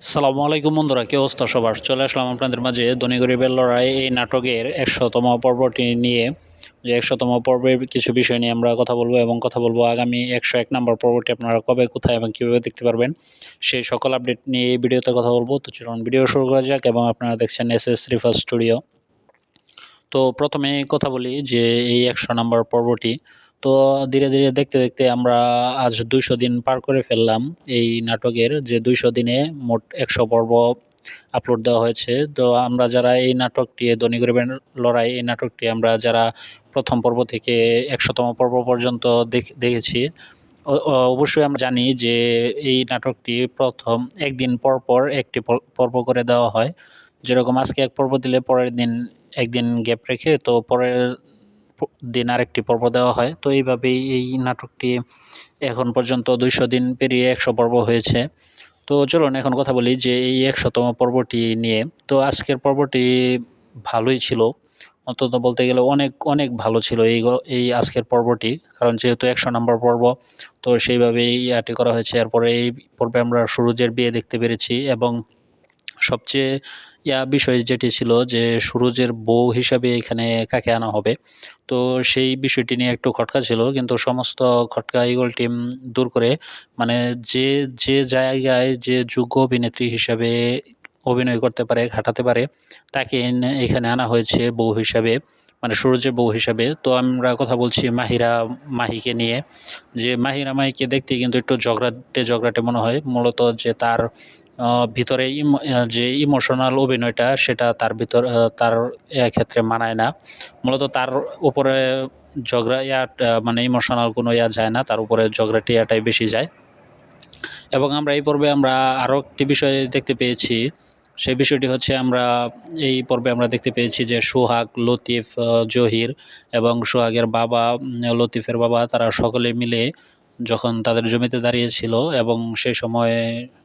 সালামু আলাইকুম বন্ধুরা, কি অবস্থা সবার? চলে আসলাম আপনাদের মাঝে ধনী গরিবের লড়াই এই নাটকের একশোতম পর্বটি নিয়ে। যে একশোতম পর্বের কিছু বিষয় নিয়ে আমরা কথা বলব এবং কথা বলব আগামী একশো এক নম্বর পর্বটি আপনারা কবে, কোথায় এবং কীভাবে দেখতে পারবেন, সেই সকল আপডেট নিয়ে এই ভিডিওতে কথা বলব। তো চলুন ভিডিও শুরু করা যাক এবং আপনারা দেখছেন এস এস রিফার স্টুডিও। তো প্রথমে কথা বলি যে এই একশো নম্বর পর্বটি তো ধীরে ধীরে দেখতে দেখতে আমরা আজ দুইশো দিন পার করে ফেললাম এই নাটকের, যে দুইশো দিনে মোট একশো পর্ব আপলোড দেওয়া হয়েছে। তো আমরা যারা এই নাটকটি, ধনী গরিবের লড়াই এই নাটকটি আমরা যারা প্রথম পর্ব থেকে একশোতম পর্ব পর্যন্ত দেখ- দেখেছি অবশ্যই আমরা জানি যে এই নাটকটি প্রথম একদিন পর পর একটি পর্ব করে দেওয়া হয়। যেরকম আজকে এক পর্ব দিলে পরের দিন একদিন গ্যাপ রেখে, তো পরের দিন আরেকটি পর্ব দেওয়া হয়। তো এইভাবেই এই নাটকটি এখন পর্যন্ত দুইশো দিন পেরিয়ে একশো পর্ব হয়েছে। তো চলুন এখন কথা বলি যে এই একশোতম পর্বটি নিয়ে। তো আজকের পর্বটি ভালোই ছিল। অন্তত বলতে গেলে অনেক অনেক ভালো ছিল এই এই আজকের পর্বটি। কারণ যেহেতু একশো নম্বর পর্ব, তো সেইভাবেই ইয়াটি করা হয়েছে। এরপরে এই পর্বে আমরা সুরজের বিয়ে দেখতে পেরেছি এবং সবচেয়ে, ইয়া বিষয় যেটি ছিল যে সুরজের বউ হিসাবে এখানে কাকে আনা হবে। তো সেই বিষয়টি নিয়ে একটু খটকা ছিল, কিন্তু সমস্ত খটকা ইগল টিম দূর করে মানে যে যে জায়গায় যে যোগ্য অভিনেত্রী হিসাবে অভিনয় করতে পারে, খাটাতে পারে, তাকে এখানে আনা হয়েছে বউ হিসাবে। মানে সূর্যের বউ হিসাবে। তো আমরা কথা বলছি মাহিরা মাহিকে নিয়ে, যে মাহিরা মাহিকে দেখতে কিন্তু একটু ঝগড়াটে ঝগড়াটে মনে হয়। মূলত যে তার ভিতরে যে ইমোশনাল অভিনয়টা সেটা তার ভিতর তার ক্ষেত্রে মানায় না। মূলত তার উপরে ঝগড়া ইয়া মানে ইমোশনাল কোনো ইয়া যায় না, তার উপরে ঝগড়াটি ইয়াটাই বেশি যায়। এবং আমরা এই পর্বে আমরা আরও একটি বিষয় দেখতে পেয়েছি সেই বিষয়টি হচ্ছে আমরা এই পর্বে আমরা দেখতে পেয়েছি যে সোহাগ, লতিফ জহির এবং সোহাগের বাবা লতিফের বাবা তারা সকলে মিলে যখন তাদের জমিতে দাঁড়িয়েছিল এবং সেই সময়ে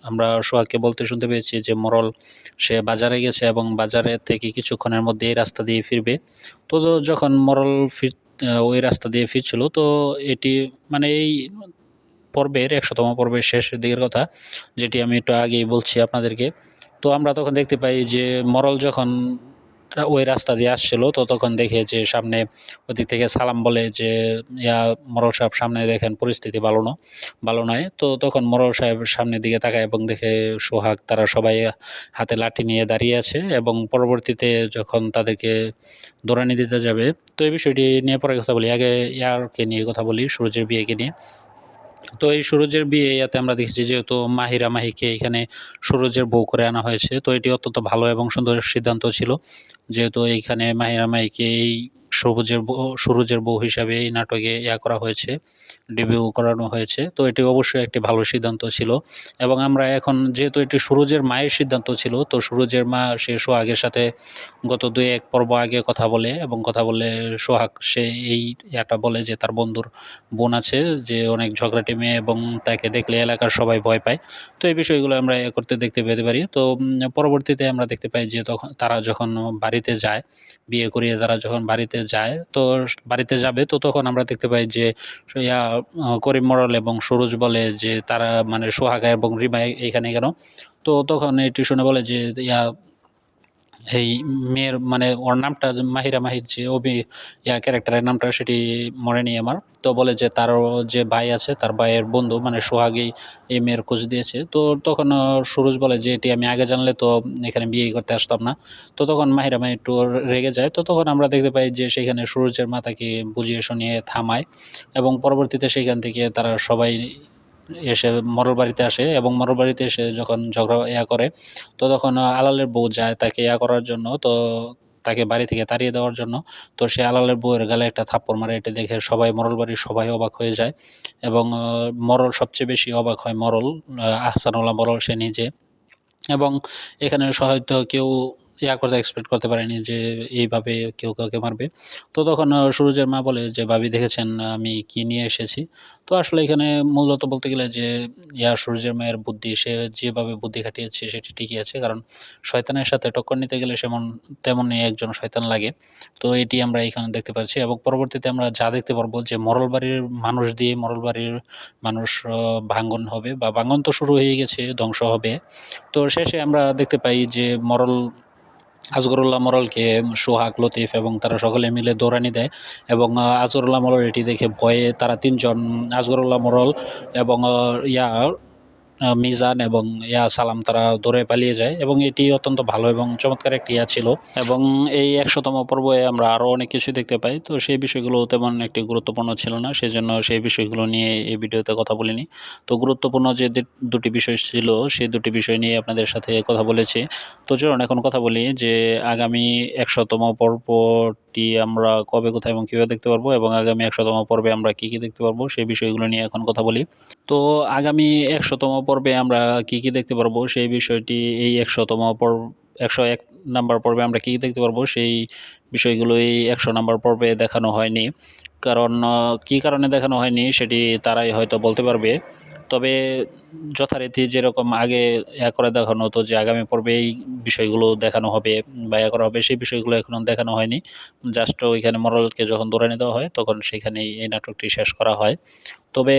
আমরা সোহাগকে বলতে শুনতে পেয়েছি যে মরল সে বাজারে গেছে এবং বাজারে থেকে কিছুক্ষণের মধ্যে এই রাস্তা দিয়ে ফিরবে। তো যখন মরল ফির ওই রাস্তা দিয়ে ফিরছিল তো এটি মানে এই পর্বের, একশোতম পর্বের শেষের দিকের কথা যেটি আমি একটু আগেই বলছি আপনাদেরকে। তো আমরা তখন দেখতে পাই যে মরল যখন ওই রাস্তা দিয়ে আসছিল, তো তখন দেখে যে সামনে ওদিক থেকে সালাম বলে যে, ইয়া মরল সাহেব, সামনে দেখেন পরিস্থিতি ভালো না, ভালো নয় তো তখন মরল সাহেব সামনের দিকে তাকায় এবং দেখে সোহাগ, তারা সবাই হাতে লাঠি নিয়ে দাঁড়িয়ে আছে এবং পরবর্তীতে যখন তাদেরকে দৌড়ানি দিতে যাবে, তো এই বিষয়টি নিয়ে পরে কথা বলি। আগে ইয়ারকে নিয়ে কথা বলি সূর্যের বিয়েকে নিয়ে। তো এই সুরজের বিয়ে ইয়াতে আমরা দেখেছি যেহেতু মাহিরা মাহিকে এখানে সুরজের বউ করে আনা হয়েছে, তো এটি অত্যন্ত ভালো এবং সুন্দর সিদ্ধান্ত ছিল। যেহেতু এইখানে মাহিরা মাহিকে এই সবুজের সুরজের বউ হিসাবে এই নাটকে ইয়া করা হয়েছে ডেবিউ করানো হয়েছে। তো এটি অবশ্যই একটি ভালো সিদ্ধান্ত ছিল। এবং আমরা এখন যেহেতু এটি সুরজের মায়ের সিদ্ধান্ত ছিল, তো সুরজের মা সে সোহাগের সাথে গত দুই এক পর্ব আগে কথা বলে এবং কথা বলে সোহাগ সে এই ইয়াটা বলে যে তার বন্ধুর বোন আছে যে অনেক ঝগড়াটি মেয়ে এবং তাকে দেখলে এলাকার সবাই ভয় পায়। তো এই বিষয়গুলো আমরা করতে দেখতে পেতে পারি। তো পরবর্তীতে আমরা দেখতে পাই যে তখন তারা যখন বাড়িতে যায়, বিয়ে করিয়ে তারা যখন বাড়িতে যায়, তো বাড়িতে যাবে, তো তখন আমরা দেখতে পাই যে ইয়া করিম মরল এবং সুরজ বলে যে তারা মানে সোহাগা এবং রিমা এখানে কেন তো তখন এটি শুনে বলে যে ইয়া এই মেয়ের মানে ওর নামটা মাহিরা মাহির যে অভি, ইয়া ক্যারেক্টারের নামটা সেটি মনে নেই আমার। তো বলে যে তার যে ভাই আছে, তার ভাইয়ের বন্ধু মানে সোহাগই এই মেয়ের খোঁজ দিয়েছে। তো তখন সুরজ বলে যে এটি আমি আগে জানলে তো এখানে বিয়ে করতে আসতাম না। তো তখন মাহিরা মাহি একটু রেগে যায়। তো তখন আমরা দেখতে পাই যে সেখানে সুরজের মাতাকে বুঝিয়ে শুনিয়ে থামায় এবং পরবর্তীতে সেখান থেকে তারা সবাই এসে মরল বাড়িতে আসে এবং মরল বাড়িতে এসে যখন ঝগড়া ইয়া করে তো তখন আলালের বউ যায় তাকে ইয়া করার জন্য তো তাকে বাড়ি থেকে তাড়িয়ে দেওয়ার জন্য। তো সে আলালের বউয়ের গালে একটা থাপ্পড় মারে এটা দেখে সবাই মরল বাড়ির সবাই অবাক হয়ে যায় এবং মরল সবচেয়ে বেশি অবাক হয় মরল আহ, আহসানুল্লাহ মরল সে নিজে এবং এখানে হয়তো কেউ ইয়া করতে এক্সপেক্ট করতে পারিনি যে এইভাবে কেউ কাউকে মারবে। তো তখন সুরজের মা বলে যে, ভাবি, দেখেছেন, আমি কি নিয়ে এসেছি? তো আসলে এখানে মূলত বলতে গেলে যে, ইয়া সূর্যের মায়ের বুদ্ধি, সে যেভাবে বুদ্ধি খাটিয়েছে, সেটি ঠিকই আছে। কারণ শয়তানের সাথে টক্কর নিতে গেলে সেমন, তেমনই একজন শয়তান লাগে। তো এটি আমরা এখানে দেখতে পাচ্ছি এবং পরবর্তীতে আমরা যা দেখতে পারব যে, মরল বাড়ির মানুষ দিয়ে মরল বাড়ির মানুষ ভাঙ্গন হবে বা ভাঙ্গন তো শুরু হয়ে গেছে, ধ্বংস হবে। তো শেষে আমরা দেখতে পাই যে, মরল আজগরুল্লাহ মরলকে সোহাগ, লতিফ এবং তারা সকলে মিলে দৌড়ানি দেয় এবং আজগরুল্লাহ মরল এটি দেখে ভয়ে তারা তিনজন আজগরুল্লাহ মরল এবং ইয়া মিজান এবং ইয়া সালাম তারা দৌড়ে পালিয়ে যায় এবং এটি অত্যন্ত ভালো এবং চমৎকার একটি ইয়া ছিল। এবং এই একশোতম পর্বে আমরা আরও অনেক কিছু দেখতে পাই। তো সেই বিষয়গুলো তেমন একটি গুরুত্বপূর্ণ ছিল না সেই জন্য সেই বিষয়গুলো নিয়ে এই ভিডিওতে কথা বলিনি। তো গুরুত্বপূর্ণ যে দুটি বিষয় ছিল, সেই দুটি বিষয় নিয়ে আপনাদের সাথে কথা বলেছি। তো চলুন, এখন কথা বলি যে আগামী একশোতম পর্বটি আমরা কবে, কোথায় এবং কীভাবে দেখতে পারব এবং আগামী একশোতম পর্বে আমরা কী কী দেখতে পারব সেই বিষয়গুলো নিয়ে এখন কথা বলি। তো আগামী একশোতম পর্বে আমরা কি কি দেখতে পারব সেই বিষয়টি, এই একশোতম পর্ব, একশো এক নাম্বার পর্বে আমরা কী কী দেখতে পারব সেই বিষয়গুলো এই একশো নাম্বার পর্বে দেখানো হয়নি। কারণ কী কারণে দেখানো হয়নি সেটি তারাই হয়তো বলতে পারবে। তবে যথারীতি যেরকম আগে ইয়া করে দেখানো হতো যে আগামী পর্বে এই বিষয়গুলো দেখানো হবে বা ইয়া করা হবে, সেই বিষয়গুলো এখনও দেখানো হয়নি। জাস্ট ওইখানে মরলকে যখন দৌড়ানি দেওয়া হয়, তখন সেখানেই এই নাটকটি শেষ করা হয়। তবে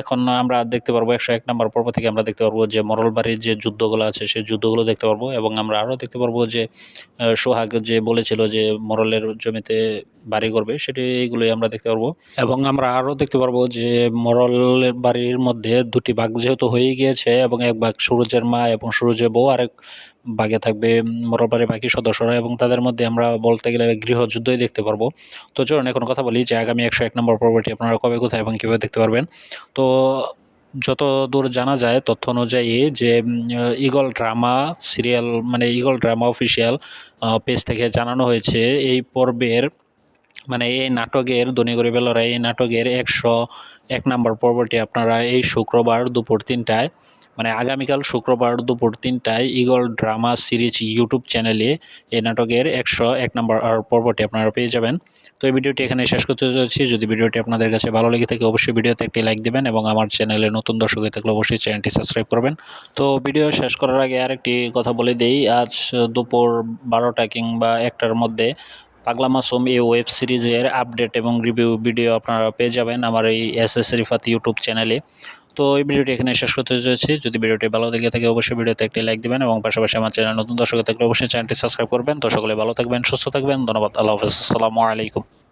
এখন আমরা দেখতে পারব, একশো এক নম্বর পর্ব থেকে আমরা দেখতে পারব যে মরল বাড়ির যে যুদ্ধগুলো আছে, সেই যুদ্ধগুলো দেখতে পারব এবং আমরা আরও দেখতে পারব যে সোহাগ যে বলেছিল যে মরলের জমিতে বাড়ি করবে, সেটি এইগুলোই আমরা দেখতে পারব। এবং আমরা আরও দেখতে পারব যে মরলের বাড়ির মধ্যে দুটি বাঘ যেহেতু হয়ে গিয়েছে এবং এক বাঘ সুরজের মা এবং সুরজের বউ, আরেক বাঘে থাকবে মরল বাড়ির বাকি সদস্যরা এবং তাদের মধ্যে আমরা বলতে গেলে গৃহযুদ্ধই দেখতে পারব। তো চলুন এখন কথা বলি যে আগামী একশো এক নম্বর পর্বটি আপনারা কবে, কোথায় এবং কীভাবে দেখতে পারবেন। তো যত দূর জানা যায় তথ্য অনুযায়ী যে ইগল ড্রামা সিরিয়াল মানে ইগল ড্রামা অফিসিয়াল পেজ থেকে জানানো হয়েছে এই পর্বের মানে এই নাটকের দনিগরি বেলরা এই নাটকের একশো এক নম্বর পর্বটি আপনারা এই শুক্রবার দুপুর তিনটায় মানে আগামীকাল শুক্রবার দুপুর তিনটায় ইগল ড্রামা সিরিজ ইউটিউব চ্যানেলে এই নাটকের একশো এক নম্বর পর্বটি আপনারা পেয়ে যাবেন। তো এই ভিডিওটি এখানে শেষ করতে যাচ্ছি। যদি ভিডিওটি আপনাদের কাছে ভালো লেগে থাকে, অবশ্যই ভিডিওতে একটি লাইক দেবেন এবং আমার চ্যানেলে নতুন দর্শক হয়ে থাকলে অবশ্যই চ্যানেলটি সাবস্ক্রাইব করবেন। তো ভিডিও শেষ করার আগে আরেকটি কথা বলে দেই, আজ দুপুর বারোটা কিংবা একটার মধ্যে পাগলা মাসুম এই ওয়েব সিরিজের আপডেট এবং রিভিউ ভিডিও আপনারা পেয়ে যাবেন আমার এই এস এস রিফাত ইউটিউব চ্যানেলে। তো এই ভিডিওটি এখানে শেষ করতে চলেছি। যদি ভিডিওটি ভালো দেখে থাকে, অবশ্যই ভিডিওতে একটি লাইক দেবেন এবং পাশাপাশি আমার চ্যানেল নতুন দর্শক থাকলে অবশ্যই চ্যানেলটি সাবস্ক্রাইব করবেন। তো সকলে ভালো থাকবেন, সুস্থ থাকবেন। ধন্যবাদ। আল্লাহ হাফেজ। আসসালামু আলাইকুম।